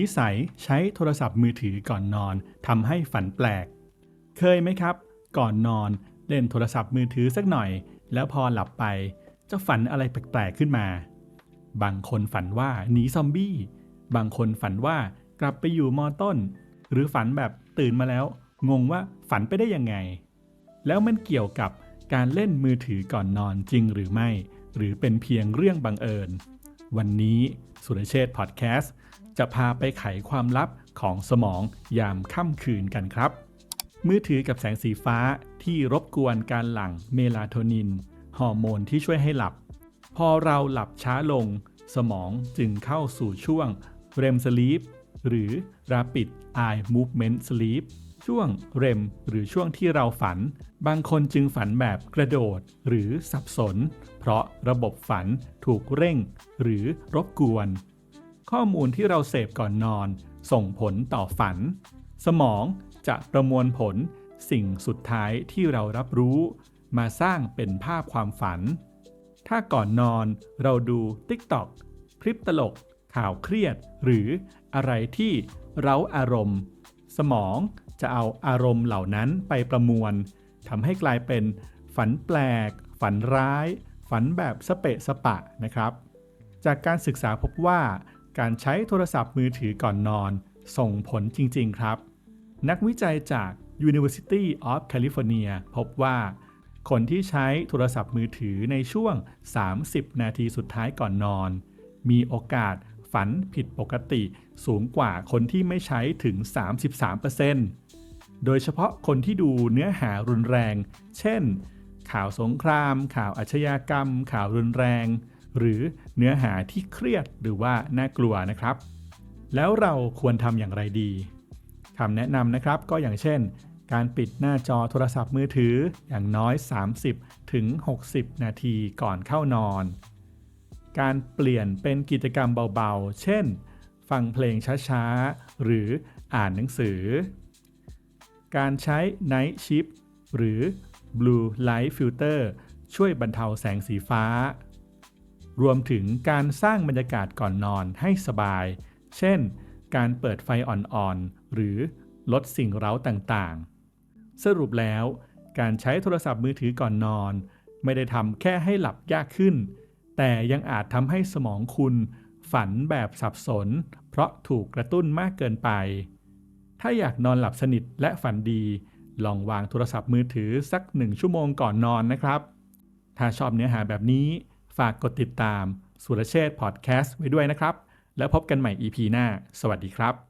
นิสัยใช้โทรศัพท์มือถือก่อนนอนทำให้ฝันแปลก เคยไหมครับ ก่อนนอนเล่นโทรศัพท์มือถือสักหน่อย แล้วพอหลับไป จะฝันอะไรแปลกๆขึ้นมา บางคนฝันว่าหนีซอมบี้ บางคนฝันว่ากลับไปอยู่มอต้น หรือฝันแบบตื่นมาแล้ว งงว่าฝันไปได้ยังไง แล้วมันเกี่ยวกับการเล่นมือถือก่อนนอนจริงหรือไม่ หรือเป็นเพียงเรื่องบังเอิญ วันนี้สุรเชษฐ์พอดแคสต์ จะพาไปไขความลับของสมองยามค่ำคืนกันครับ มือถือกับแสงสีฟ้าที่รบกวนการหลั่งเมลาโทนิน ฮอร์โมนที่ช่วยให้หลับ พอเราหลับช้าลง สมองจึงเข้าสู่ช่วง REM sleep หรือ Rapid Eye Movement Sleep ช่วง REM หรือช่วงที่เราฝัน บางคนจึงฝันแบบกระโดดหรือสับสน เพราะระบบฝันถูกเร่งหรือรบกวน ข้อมูลที่เราเสพก่อนนอน ส่งผลต่อฝัน สมองจะประมวลผลสิ่งสุดท้ายที่เรารับรู้ มาสร้างเป็นภาพความฝัน ถ้าก่อนนอนเราดู TikTok คลิปตลก ข่าวเครียด หรืออะไรที่เราอารมณ์ สมองจะเอาอารมณ์เหล่านั้นไปประมวลทำให้กลายเป็นฝันแปลก ฝันร้าย ฝันแบบสเปะสปะนะครับ จากการศึกษาพบว่า การใช้โทรศัพท์มือถือก่อนนอน ส่งผลจริง ๆ ครับ นักวิจัยจาก University of California พบว่า คนที่ใช้โทรศัพท์มือถือในช่วง 30 นาทีสุดท้ายก่อนนอน มีโอกาสฝันผิดปกติสูงกว่าคนที่ไม่ใช้ถึง 33%โดยเฉพาะคนที่ดูเนื้อหารุนแรง เช่น ข่าวสงคราม ข่าวอาชญากรรม ข่าวรุนแรง หรือเนื้อหาที่เครียดหรือว่าน่ากลัวนะครับ แล้วเราควรทำอย่างไรดีคำแนะนำนะครับก็อย่างเช่น การปิดหน้าจอโทรศัพท์มือถืออย่างน้อย 30 ถึง 60 นาทีก่อนเข้านอน การเปลี่ยนเป็นกิจกรรมเบาๆ เช่น ฟังเพลงช้าๆ หรืออ่านหนังสือ การใช้ Night Shift หรือ Blue Light Filter ช่วยบรรเทาแสงสีฟ้า รวมถึงการสร้างบรรยากาศก่อนนอนให้สบาย เช่น การเปิดไฟอ่อนๆ หรือลดสิ่งเร้าต่างๆ สรุปแล้ว การใช้โทรศัพท์มือถือก่อนนอน ไม่ได้ทำแค่ให้หลับยากขึ้น แต่ยังอาจทำให้สมองคุณฝันแบบสับสน เพราะถูกกระตุ้นมากเกินไป ถ้าอยากนอนหลับสนิทและฝันดี ลองวางโทรศัพท์มือถือสักหนึ่งชั่วโมงก่อนนอนนะครับ ถ้าชอบเนื้อหาแบบนี้ ฝากกดติดตามสุรเชษพอดแคสต์ไว้ด้วยนะครับ แล้วพบกันใหม่ EP หน้า สวัสดีครับ